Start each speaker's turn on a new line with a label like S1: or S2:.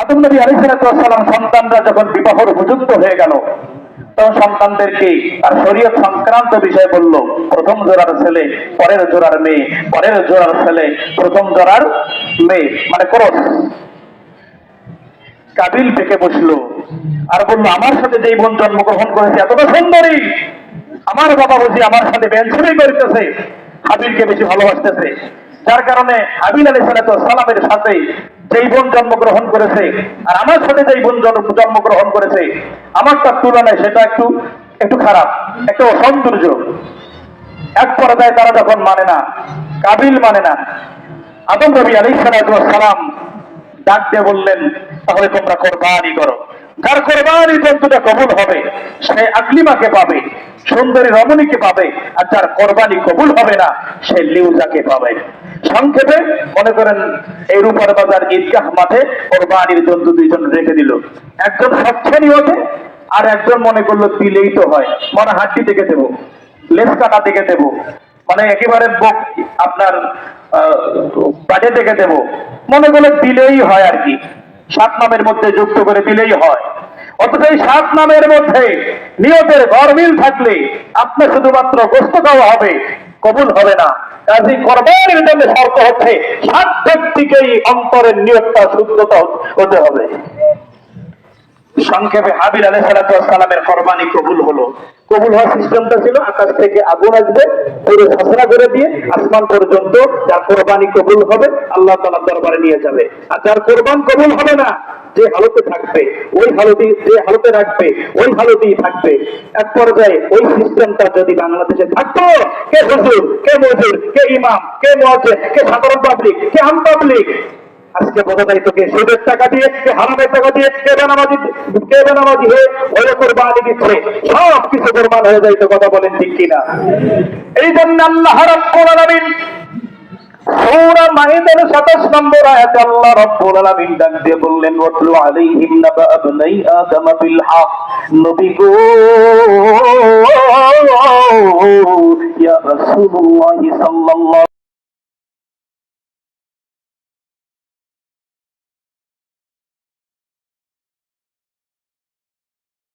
S1: আদম নবী আলিসালাম সন্তানরা যখন উপযুক্ত হয়ে গেল, তখন সন্তানদেরকে আর শরীয়ত সংক্রান্ত বিষয় বলল, প্রথম জোড়ার ছেলে, পরের জোড়ার মেয়ে, পরের জোড়ার ছেলে, প্রথম জোড়ার মেয়ে মানে কাবিল থেকে বসল, আর বলল, আমার সাথে যেই বোন জন্মগ্রহণ করেছে, এতটা সুন্দরী। আমার বাবা বুঝি আমার সাথে বেঞ্চুরি করতেছে। হাবিলকে বেশি ভালোবাসতেছে। যার কারণে হাবিল আলী সালামের সাথে যেই বোন জন্মগ্রহণ করেছে আর আমার সাথে যেই বোন জন্মগ্রহণ করেছে, আমারটার তুলনায় সেটা একটু একটু খারাপ, একটা অসৌন্দর্য এক পর্যায়ে তারা যখন মানে না, কাবিল মানে না, আদম রবি আলী সালাম ডাক দিয়ে বললেন, তাহলে তোমরা কোরবানি করো। যার কোরবানি জন্তুটা কবুল হবে, সে আকলিমাকে পাবে, সুন্দরী রমণীকে পাবে, আর যার কোরবানি কবুল হবে না, সে লিউজাকে পাবে। সংক্ষেপে মনে করেন এই রূপার বাজার ঈদগাহ মাঠে কোরবানির জন্তু দুইজন রেখে দিল। একজন স্বচ্ছ নিয়তে আর একজন মনে করল দিলেই তো হয়। মনে হাড্ডি থেকে দেবো লেস কাটা থেকে দেবো মানে একেবারে বক আপনার বাজে থেকে দেবো। মনে করল দিলেই হয় আর কি। সাত নামের মধ্যে যুক্ত করে দিলেই হয়। অথচ এই সাত নামের মধ্যে নিয়তের গরমিল থাকলে আপনার শুধুমাত্র গোস্ত খাওয়া হবে, কবুল হবে না। কাজী জন্য শর্ত হচ্ছে সাত অন্তরের নিয়তটা হতে হবে। সংক্ষেপে হাবিল সালামের কোরবানি কবুল হলো। কবুল হওয়ার সিস্টেমটা ছিল, আকাশ থেকে আগুন আসবে, পুরো ঘোষণা করে দিয়ে আসমান পর্যন্ত যার কোরবানি কবুল হবে, আল্লাহ তালার দরবারে নিয়ে যাবে। আর যার কোরবান কবুল হবে না যে হালতে থাকবে, ওই হালতি যে হালতে রাখবে, ওই হালতেই থাকবে। এক পর্যায়ে ওই সিস্টেমটা যদি বাংলাদেশে থাকতো, কে হুজুর, কে মজুর, কে ইমাম, কে মহাজে কে সাধারণ পাবলিক কে আম পাবলিক আজকে বোঝা যায় তোকে সুদের টাকা দিয়ে, কে হারামের টাকা দিয়ে, কে বেনামাজি কে বেনামাজি হয়ে ওই কোরবানি দিচ্ছে সব কিছু কোরবান হয়ে যায় তো কথা বলেন ঠিক কিনা? এই জন্য আল্লাহ রাব্বুল আলামিন মাইদার 27 নম্বর আয়াতে আল্লাহ রাব্বুল আলামিন ডাক দিয়ে বললেন, ওয়াতলু আলাইহিম নাবা আবনাই আদম বিল হক। নবী গো, ইয়া রাসূলুল্লাহ সাল্লাল্লাহু